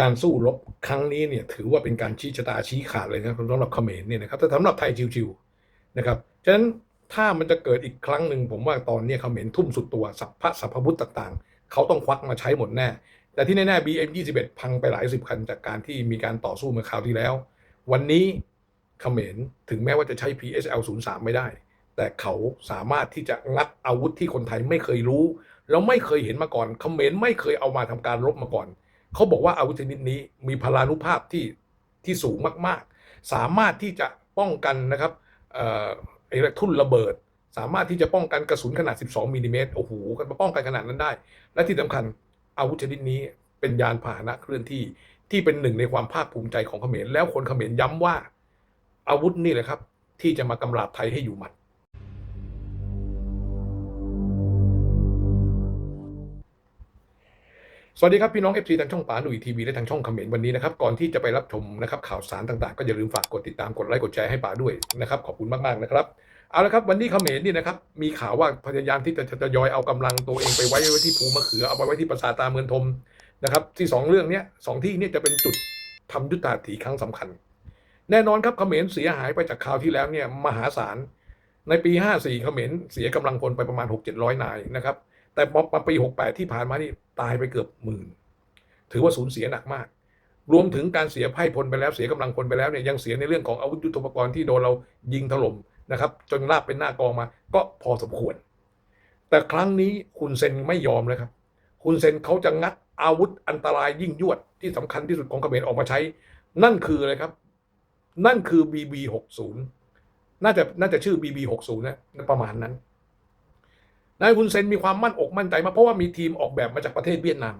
การสู้รบครั้งนี้เนี่ยถือว่าเป็นการชี้ชะตาชี้ขาดเลยนะสำหรับเขมรเนี่ยนะครับแต่สำหรับไทยชิวๆนะครับฉะนั้นถ้ามันจะเกิดอีกครั้งหนึ่งผมว่าตอนนี้เขมรทุ่มสุดตัวสัพพะสัพพวุธต่างๆ เขาต้องควักมาใช้หมดแน่ แต่ที่แน่ๆ BM 21 พังไปหลายสิบคันจากการที่มีการต่อสู้เมื่อคราวที่แล้ว วันนี้เขมรถึงแม้ว่าจะใช้ PSL 03ไม่ได้ แต่เขาสามารถที่จะงัดอาวุธที่คนไทยไม่เคยรู้ แล้วไม่เคยเห็นมาก่อนเขมรไม่เคยเอามาทำการรบมาก่อน เขาบอกว่าอาวุธชนิดนี้มีพลานุภาพที่ที่สูงมากๆ สามารถที่จะป้องกันนะครับเอ่อไอ้ทุ่นระเบิด สามารถที่จะป้องกันกระสุนขนาด 12มิลลิเมตรโอ้โหกันมาป้องกันขนาดนั้นได้ และที่สำคัญอาวุธชนิดนี้เป็นยานพาหนะเคลื่อนที่ที่เป็นหนึ่งในความภาคภูมิใจของเขมรแล้วคนเขมรย้ำว่า อาวุธนี่แหละครับ ที่จะมากำราบไทยให้อยู่หมัด สวัสดีครับ พี่น้อง FC ทางช่องป๋าหนุ่ยทีวีและทางช่องคอมเมนต์วันนี้นะครับก่อนที่จะไปรับชมนะครับข่าวสารต่างๆ ก็อย่าลืมฝากกดติดตามกดไลค์กดแชร์ให้ป๋าด้วยนะครับขอบคุณมากๆนะครับเอาละครับวันนี้เขมรนี่นะครับมีข่าวว่าพยายามที่จะจะยอยเอากำลังตัวเองไปไว้ไว้ที่ภูมะเขือเอาไปไว้ที่ปราสาทตาเมืองทมนะครับที่สองเรื่องนี้สองที่นี่จะเป็นจุดทำยุทธาถีครั้งสำคัญ แน่นอนครับเขมรเสียหายไปจากคราวที่แล้วเนี่ยมหาศาลในปี 54เขมรเสียกำลังพลไปประมาณ 6-700 นายนะครับ แต่พอมาปี 68 ที่ผ่านมานี่ตายไปเกือบหมื่น ถือว่าสูญเสียหนักมาก รวมถึงการเสียไพ่พลไปแล้วเสียกำลังพลไปแล้วเนี่ยยังเสียในเรื่องของอาวุธยุทโธปกรณ์ที่โดนเรายิงถล่มนะครับ จนราบเป็นหน้ากองมา ก็พอสมควร แต่ครั้งนี้คุณเซนไม่ยอมเลยครับ คุณเซนเขาจะงัดอาวุธอันตรายยิ่งยวดที่สำคัญที่สุดของเขมรออกมาใช้ นั่นคืออะไรครับ นั่นคือ BB 60น่าจะน่าจะชื่อ BB 60นะประมาณนั้น นายคุณเซนมีความมั่นอกมั่นใจมากเพราะว่ามีทีมออกแบบมาจากประเทศเวียดนาม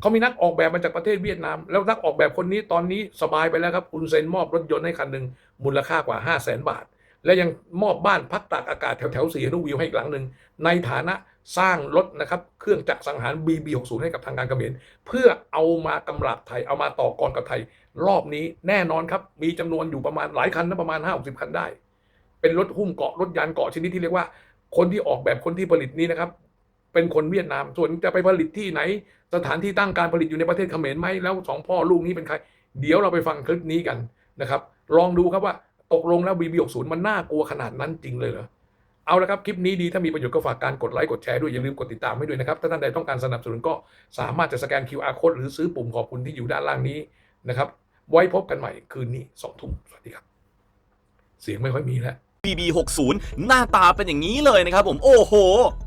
เขามีนักออกแบบมาจากประเทศเวียดนาม แล้วนักออกแบบคนนี้ตอนนี้สบายไปแล้วครับคุณเซนมอบรถยนต์ให้คันหนึ่งมูลค่ากว่า 5 0 0แสนบาท และยังมอบบ้านพักตากอากาศแถวแถวสีนุวิวให้อีกหลังหนึ่งในฐานะสร้างรถนะครับเครื่องจักรสังหาร BB60 ให้กับทางการเขมรเพื่อเอามากำราบไทยเอามาต่อกรกับไทย รอบนี้แน่นอนครับ มีจำนวนอยู่ประมาณหลายคันนะประมาณ 5 60 คันได้ เป็นรถหุ้มเกาะรถยานเกาะชนิดที่เรียกว่า คนที่ออกแบบคนที่ผลิตนี้นะครับ เป็นคนเวียดนาม ส่วนจะไปผลิตที่ไหน สถานที่ตั้งการผลิตอยู่ในประเทศเขมรไหมแล้วสองพ่อลูกนี้เป็นใคร เดี๋ยวเราไปฟังคลิปนี้กันนะครับ ลองดูครับว่าตกลงแล้ว BB60 มันน่ากลัวขนาดนั้นจริงเลยเหรอเอาละครับ คลิปนี้ดี ถ้ามีประโยชน์ก็ฝากการกดไลค์ กดแชร์ด้วย อย่าลืมกดติดตามให้ด้วยนะครับ ถ้าท่านใดต้องการสนับสนุนก็สามารถจะสแกน QR code หรือซื้อปุ่มขอบคุณที่อยู่ด้านล่างนี้นะครับ ไว้พบกันใหม่คืนนี้สองทุ่มสวัสดีครับ เสียงไม่ค่อยมีแล้ว BB 60 หน้าตาเป็นอย่างนี้เลยนะครับผมโอ้โห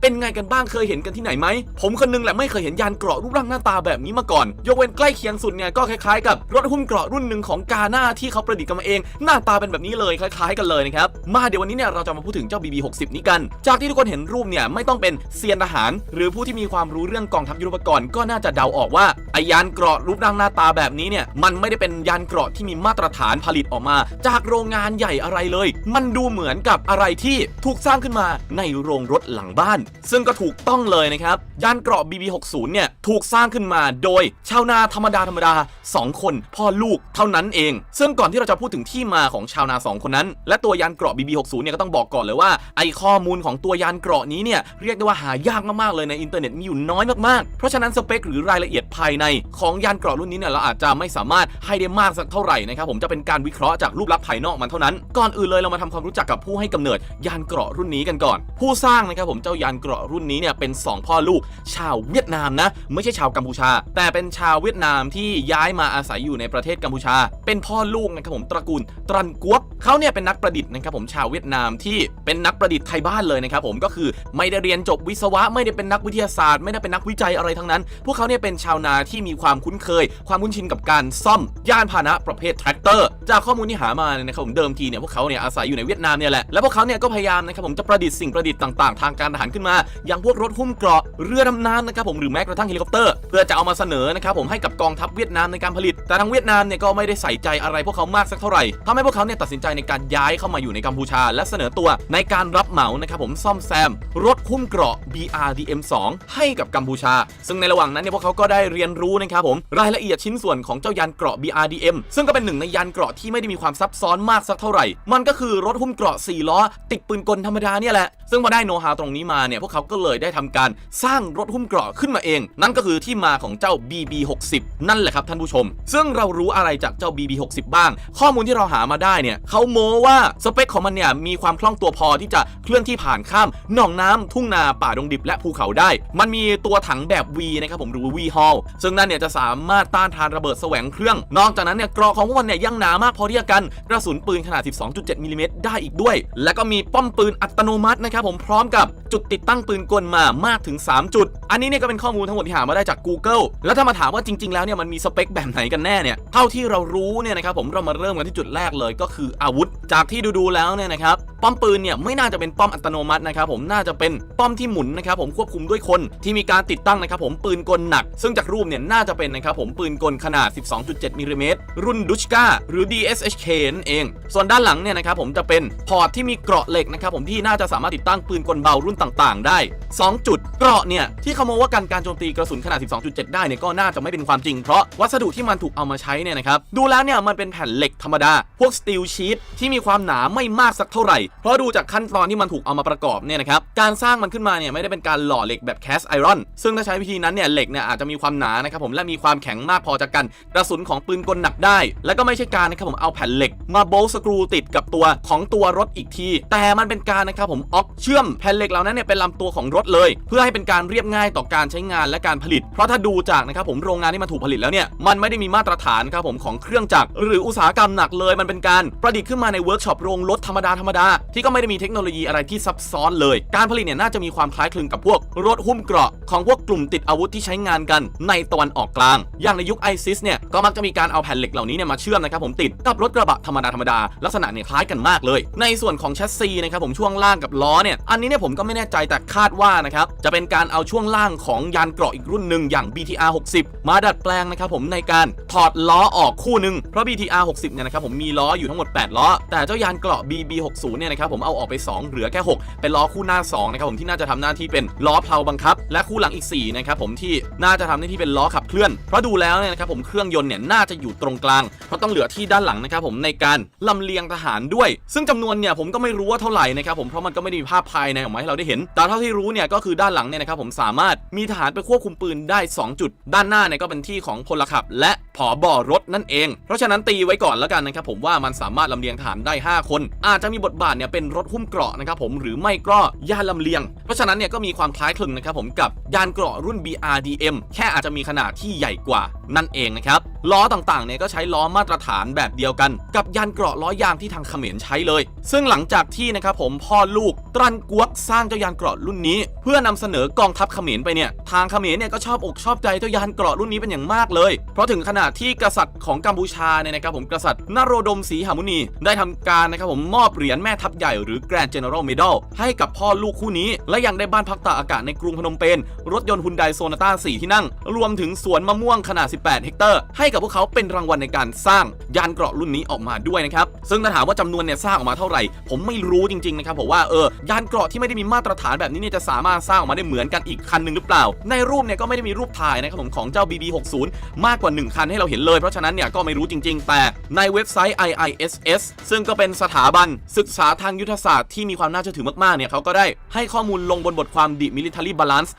เป็นไงกันบ้างเคยเห็นกันที่ไหนไหม ผมคนนึงแหละไม่เคยเห็นยานเกราะรูปร่างหน้าตาแบบนี้มาก่อน ยกเว้นใกล้เคียงสุดเนี่ยก็คล้ายๆกับรถหุ้มเกราะรุ่นหนึ่งของกาหน้าที่เขาประดิษฐ์กันมาเอง หน้าตาเป็นแบบนี้เลยคล้าย ๆ กันเลยนะครับมาเดี๋ยววันนี้เนี่ยเราจะมาพูดถึงเจ้า BB 60 นี้กัน จากที่ทุกคนเห็นรูปเนี่ยไม่ต้องเป็นเซียนทหาร หรือผู้ที่มีความรู้เรื่องกองทัพยุทโธปกรณ์ก็น่าจะเดาออกว่าไอยานเกราะรูปร่างหน้าตาแบบนี้เนี่ยมันไม่ได้เป็นยานเกราะที่มีมาตรฐานผลิตออกมา จากโรงงานใหญ่อะไรเลย มันดูเหมือนกับอะไรที่ถูกสร้างขึ้นมาในโรงรถหลังบ้าน ซึ่งก็ถูกต้องเลยนะครับ ยานเกราะ BB60 เนี่ยถูกสร้างขึ้นมาโดยชาวนาธรรมดาธรรมดา2คนพ่อลูกเท่านั้นเอง ซึ่งก่อนที่เราจะพูดถึงที่มาของชาวนา 2 คนนั้น และตัวยานเกราะ BB60 เนี่ยก็ต้องบอกก่อนเลยว่าไอข้อมูลของตัวยานเกราะนี้เนี่ยเรียกได้ว่าหายากมากๆเลยในอินเทอร์เน็ตมีอยู่น้อยมากๆ เพราะฉะนั้นสเปคหรือรายละเอียดภายในของยานเกราะรุ่นนี้เนี่ยเราอาจจะไม่สามารถให้ได้มากสักเท่าไหร่นะครับผมจะเป็นการวิเคราะห์จากรูปลักษณ์ภายนอกมันเท่านั้น ก่อนอื่นเลยเรามาทำความรู้จักกับผู้ให้กำเนิดยานเกราะรุ่นนี้กันก่อน ผู้สร้างนะครับผมเจ้ายานเกราะรุ่นนี้เนี่ยเป็นสองพ่อลูกชาวเวียดนามนะไม่ใช่ชาวกัมพูชา แต่เป็นชาวเวียดนามที่ย้ายมาอาศัยอยู่ในประเทศกัมพูชา เป็นพ่อลูกนะครับผมตระกูลตรันกวบเขาเนี่ยเป็นนักประดิษฐ์นะครับผมชาวเวียดนามที่เป็นนักประดิษฐ์ไทยบ้านเลยนะครับผมก็คือไม่ได้เรียนจบวิศวะ ไม่ได้เป็นนักวิทยาศาสตร์ ไม่ได้เป็นนักวิจัยอะไรทั้งนั้น พวกเขาเนี่ยเป็นชาวนาที่มีความคุ้นเคย ความคุ้นชินกับการซ่อมยานพาหนะประเภทแทรกเตอร์ จากข้อมูลที่หามาเนี่ยนะครับผมเดิมทีเนี่ยพวกเขาเนี่ยอาศัยอยู่ในเวียดนามเนี่ยแหละ แล้วพวกเขาเนี่ยก็พยายามนะครับผมจะประดิษฐ์สิ่งประดิษฐ์ต่างๆ ทางการทหารขึ้นมา อย่างพวกรถหุ้มเกราะ เรือดำน้ำนะครับผมหรือแม้กระทั่งเฮลิคอปเตอร์ เพื่อจะเอามาเสนอนะครับผมให้กับกองทัพเวียดนามในการผลิต แต่ทางเวียดนามเนี่ยก็ไม่ได้ใส่ใจอะไรพวกเขามากสักเท่าไหร่ทำให้พวกเขาเนี่ยตัดสินใจในการย้ายเข้ามาอยู่ในกัมพูชา และเสนอตัวในการรับเหมานะครับผมซ่อมแซม รถหุ้มเกราะ BRDM2 ให้กับกัมพูชา ซึ่งในระหว่างนั้นเนี่ยพวกเขาก็ได้เรียนรู้นะครับผมรายละเอียดชิ้นส่วนของเจ้ายานเกราะ BRDM ซึ่งก็เป็นหนึ่งในยานเกราะที่ไม่ได้มีความซับซ้อนมากสักเท่าไหร่ มันก็คือรถหุ้มเกราะ4ล้อ ติดปืนกลธรรมดาเนี่ยแหละ ซึ่งพอได้โนฮาตรงนี้มาเนี่ยพวกเขาก็เลยได้ทำการสร้างรถหุ้มเกราะขึ้นมาเอง นั่นก็คือที่มาของเจ้า BB60 นั่นแหละครับท่านผู้ชม ซึ่งเรารู้อะไรจากเจ้า BB60 บ้าง ข้อมูลที่เราหามาได้เนี่ยเขาโม้ว่าสเปคของมันเนี่ยมีความคล่องตัวพอที่จะเคลื่อนที่ผ่านข้ามหนองน้ำทุ่งนาป่าดงดิบและภูเขาได้ มันมีตัวถังแบบ V นะครับผมหรือ V Hall ซึ่งนั่นเนี่ยจะสามารถต้านทานระเบิดแสวงเครื่อง นอกจากนั้นเนี่ยกรอของพวกมันเนี่ยยังหนามากพอที่จะกันกระสุนปืนขนาด 12.7มิลลิเมตรได้อีกด้วย และก็มีป้อมปืนอัตโนมัตินะครับผมพร้อมกับ จุดติดตั้งปืนกลมามากถึง 3 จุด อันนี้เนี่ยก็เป็นข้อมูลทั้งหมดที่หามาได้จาก Google แล้วถ้ามาถามว่าจริง ๆ แล้วเนี่ยมันมีสเปคแบบไหนกันแน่เนี่ยเท่าที่เรารู้เนี่ยนะครับผมเรามาเริ่มกันที่จุดแรกเลยก็คืออาวุธ จากที่ดูๆแล้วเนี่ยนะครับป้อมปืนเนี่ยไม่น่าจะเป็นป้อมอัตโนมัตินะครับผมน่าจะเป็นป้อมที่หมุนนะครับผมควบคุมด้วยคนที่มีการติดตั้งนะครับผมปืนกลหนัก ซึ่งจากรูปเนี่ยน่าจะเป็นนะครับผมปืนกลขนาด 12.7มิลลิเมตรรุ่นดุชกาหรือ DSHK นั่นเอง ส่วนด้านหลังเนี่ยนะครับผมจะเป็นพอร์ตที่มีเกราะเหล็กนะครับผมที่น่าจะสามารถติดตั้งปืนกลเบารุ่นต่างๆ ได้ 2 จุดเกราะเนี่ยที่เขามองว่าการการโจมตีกระสุนขนาด 12.7 ได้เนี่ยก็น่าจะไม่เป็นความจริงเพราะวัสดุที่มันถูกเอามาใช้เนี่ยนะครับดูแล้วเนี่ยมันเป็นแผ่นเหล็กธรรมดา พวกสตีลชีตที่มีความหนาไม่มากสักเท่าไหร่ เพราะดูจากขั้นตอนที่มันถูกเอามาประกอบเนี่ยนะครับการสร้างมันขึ้นมาเนี่ยไม่ได้เป็นการหล่อเหล็กแบบแคสไอรอน ซึ่งถ้าใช้วิธีนั้นเนี่ยเหล็กเนี่ยอาจจะมีความหนานะครับผมและมีความแข็งมากพอจะกันกระสุนของปืนกลหนักได้ และก็ไม่ใช่การนะครับผมเอาแผ่นเหล็ก มาโบลต์สกรูติดกับตัวของตัวรถอีกที แต่มันเป็นการนะครับผมออกเชื่อมแผ่นเหล็กเหล่านั้นเนี่ยเป็นลำตัวของรถเลย เพื่อให้เป็นการเรียบง่ายต่อการใช้งานและการผลิต เพราะถ้าดูจากนะครับผมโรงงานที่มันถูกผลิตแล้วเนี่ยมันไม่ได้มีมาตรฐานครับผมของเครื่องจักรหรืออุตสาหกรรมหนักเลย มันเป็นการประดิษฐ์ขึ้นมาในเวิร์กช็อปโรงรถธรรมดาธรรมดาที่ก็ไม่ได้มีเทคโนโลยีอะไรที่ซับซ้อนเลย การผลิตเนี่ยน่าจะมีความคล้ายคลึงกับพวกรถหุ้มเกราะของพวกกลุ่มติดอาวุธที่ใช้งานกันในตะวันออกกลาง อย่างในยุคไอซิสเนี่ยก็มักจะมีการเอาแผ่นเหล็กเหล่านี้เนี่ยมาเชื่อมนะครับผมติดกับรถกระบะธรรมดาธรรมดาลักษณะเนี่ยคล้ายกันมากเลย ในส่วนของแชสซีนะครับผมช่วงล่างกับล้อเนี่ยอันนี้เนี่ยผมก็ไม่แน่ใจแต่คาดว่านะครับจะเป็นการเอาช่วงล่างของยานเกราะอีกรุ่นหนึ่งอย่าง BTR 60 มาดัดแปลงนะครับผมในการถอดล้อออกคู่หนึ่งเพราะ BTR 60เนี่ยนะครับผมมีล้ออยู่ทั้งหมด 8 ล้อ แต่เจ้ายานเกราะ BB 60เนี่ยนะครับผมเอาออกไป 2 เหลือแค่ 6 เป็นล้อคู่หน้า2นะครับผมที่น่าจะทำหน้าที่เป็นล้อเพลาบังคับ และคู่หลังอีก4นะครับผมที่น่าจะทำหน้าที่เป็นล้อขับเคลื่อน เพราะดูแล้วเนี่ยนะครับผมเครื่องยนต์เนี่ยน่าจะอยู่ตรงกลาง เพราะต้องเหลือที่ด้านหลังนะครับผมในการลำเลียงทหารด้วย ซึ่งจำนวนเนี่ยผมก็ไม่รู้ว่าเท่าไหร่นะครับผมเพราะมันก็ไม่ได้มีภาพภายในออกมาให้เราได้เห็น แต่เท่าที่รู้เนี่ยก็คือด้านหลังเนี่ยนะครับผมสามารถมีทหารไปควบคุมปืนได้ 2 จุด ด้านหน้าเนี่ยก็เป็นที่ของพลขับ และผอบอรถนั่นเอง เพราะฉะนั้นตีไว้ก่อนแล้วกันนะครับผมว่ามันสามารถลำเลียงทหารได้ 5 คน อาจจะมีบทบาทเนี่ยเป็นรถหุ้มเกราะนะครับผมหรือไม่ก็ยานลำเลียง เพราะฉะนั้นเนี่ยก็มีความคล้ายคลึงนะครับผมกับยานเกราะรุ่น BRDM แค่อาจจะมีขนาดที่ใหญ่กว่านั่นเองนะครับล้อต่างๆเนี่ยก็ใช้ล้อมาตรฐานแบบเดียวกัน กับยานเกราะล้อยางที่ทางเขมรใช้เลย ซึ่งหลังจากที่นะครับผมพ่อลูกตรันกวกสร้างเจ้ายานเกราะรุ่นนี้ เพื่อนำเสนอกองทัพเขมรไปเนี่ยทางเขมรเนี่ยก็ชอบอกชอบใจเจ้ายานเกราะรุ่นนี้เป็นอย่างมากเลย เพราะถึงขนาดที่กษัตริย์ของกัมพูชาเนี่ยนะครับผมกษัตริย์นโรดมศรีหมุนีได้ทำการนะครับผมมอบเหรียญแม่ทัพใหญ่หรือ Grand General Medal ให้กับพ่อลูกคู่นี้ และยังได้บ้านพักตากอากาศในกรุงพนมเปญรถยนต์ฮุนไดโซนาต้า4ที่นั่ง รวมถึงสวนมะม่วงขนาด 18 เฮกเตอร์ ให้กับพวกเขาเป็นรางวัลในการสร้างยานเกราะรุ่นนี้ออกมาด้วยนะครับซึ่งถ้าถามว่าจำนวนเนี่ยสร้างออกมาเท่าไหร่ ผมไม่รู้จริงๆนะครับผมว่าเออยานเกราะที่ไม่ได้มีมาตรฐานแบบนี้เนี่ยจะสามารถสร้างออกมาได้เหมือนกันอีกคันหนึ่งหรือเปล่า ในรูปเนี่ยก็ไม่ได้มีรูปถ่ายนะครับผมของเจ้า BB60 มากกว่า 1 คันให้เราเห็นเลย เพราะฉะนั้นเนี่ยก็ไม่รู้จริง ๆ แต่ในเว็บไซต์ IISS ซึ่งก็เป็นสถาบันศึกษาทางยุทธศาสตร์ที่มีความน่าเชื่อถือมากๆเนี่ยเขาก็ได้ให้ข้อมูลลงบนบทความ The Military Balance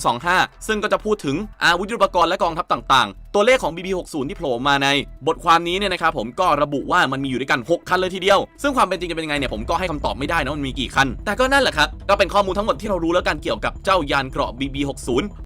2025 ซึ่งก็จะพูดถึงอาวุธยุทโธปกรณ์และกองทัพต่างๆตัวเลขของ BB60 ที่โผล่มาในบทความนี้เนี่ยนะครับผมก็ระบุว่ามันมีอยู่ด้วยกัน 6 คันเลยทีเดียว ซึ่งความเป็นจริงจะเป็นยังไงเนี่ยผมก็ให้คำตอบไม่ได้นะมันมีกี่คัน แต่ก็นั่นแหละครับก็เป็นข้อมูลทั้งหมดที่เรารู้แล้วกันเกี่ยวกับเจ้ายานเกราะ BB60